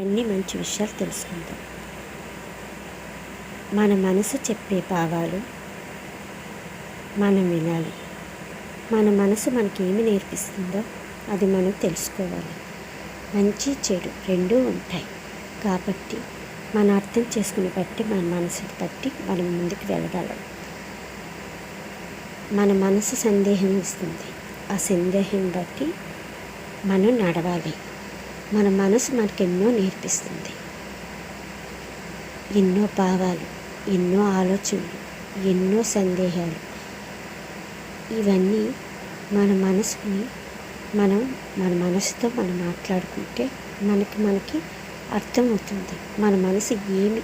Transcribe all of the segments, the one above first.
అన్ని మంచి విషయాలు తెలుసుకుందాం. మన మనసు చెప్పే భావాలు మనం వినాలి. మన మనసు మనకి ఏమి నేర్పిస్తుందో అది మనం తెలుసుకోవాలి. మంచి చెడు రెండూ ఉంటాయి. కాబట్టి మనం అర్థం చేసుకుని బట్టి మన మనసుని బట్టి మనం ముందుకు వెళ్ళగలం. మన మనసు సందేహం ఇస్తుంది. ఆ సందేహం బట్టి మనం నడవాలి. మన మనసు మనకు ఎన్నో నేర్పిస్తుంది. ఎన్నో భావాలు ఎన్నో ఆలోచనలు ఎన్నో సందేహాలు. ఇవన్నీ మన మనసుని మనం మన మనసుతో మనం మాట్లాడుకుంటే మనకి మనకి అర్థమవుతుంది. మన మనసు ఏమి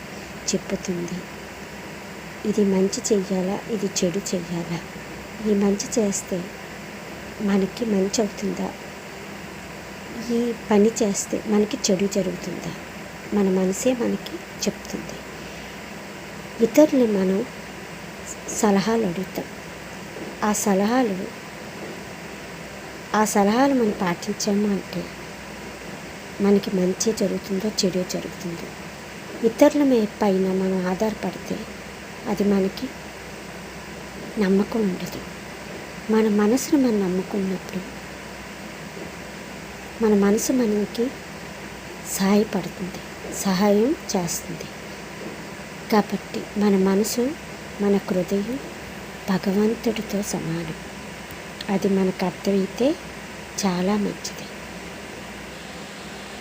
చెప్పుతుంది? ఇది మంచి చెయ్యాలా? ఇది చెడు చెయ్యాలా? ఈ మంచి చేస్తే మనకి మంచి అవుతుందా? ఈ పని చేస్తే మనకి చెడు జరుగుతుందా? మన మనసే మనకి చెప్తుంది. ఇతరులు మనం సలహాలు అడుగుతాం. ఆ సలహాలు ఆ సలహాలు మనం పాటించాము అంటే మనకి మంచి జరుగుతుందో చెడు జరుగుతుందో. ఇతరుల మే పైన మనం ఆధారపడితే అది మనకి నమ్మకం ఉండదు. మన మనసును మనం నమ్ముకున్నప్పుడు మన మనసు మనకి సహాయపడుతుంది సహాయం చేస్తుంది. కాబట్టి మన మనసు మన హృదయం భగవంతుడితో సమానం. అది మనకు అర్థమైతే చాలా మంచిది.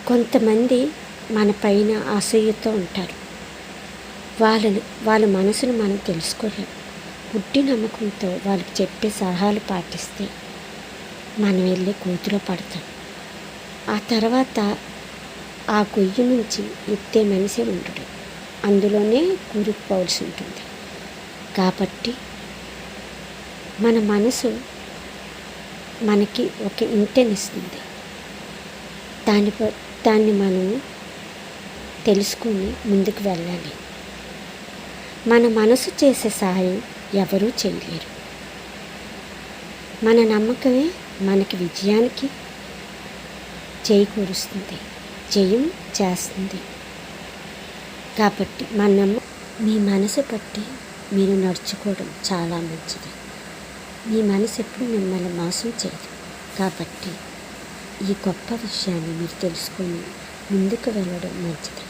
కొంతమంది మన పైన అసూయతో ఉంటారు. వాళ్ళని వాళ్ళ మనసును మనం తెలుసుకోలేం. పుట్టి నమ్మకంతో వాళ్ళకి చెప్పే సలహాలు పాటిస్తే మనం వెళ్ళి కూతులో పడతాం. ఆ తర్వాత ఆ గొయ్యి నుంచి ఎత్తే మనిషి ఉండడు అందులోనే కూరుకుపోవాల్సి ఉంటుంది. కాబట్టి మన మనసు మనకి ఒక ఇంటెనిస్తుంది దాని దాన్ని మనం తెలుసుకుని ముందుకు వెళ్ళాలి. మన మనసు చేసే సహాయం ఎవరూ చేయలేరు. మన నమ్మకమే మనకి విజయానికి చేకూరుస్తుంది జయం చేస్తుంది. కాబట్టి మనం మీ మనసు పట్టి మీరు నడుచుకోవడం చాలా మంచిది. మీ మనసు ఎప్పుడు మిమ్మల్ని మోసం చేయదు. కాబట్టి ఈ గొప్ప విషయాన్ని మీరు తెలుసుకొని ముందుకు వెళ్ళడం మంచిది.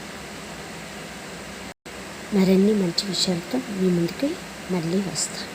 మరిన్ని మంచి విషయాలతో మీ ముందుకు మళ్ళీ వస్తాను.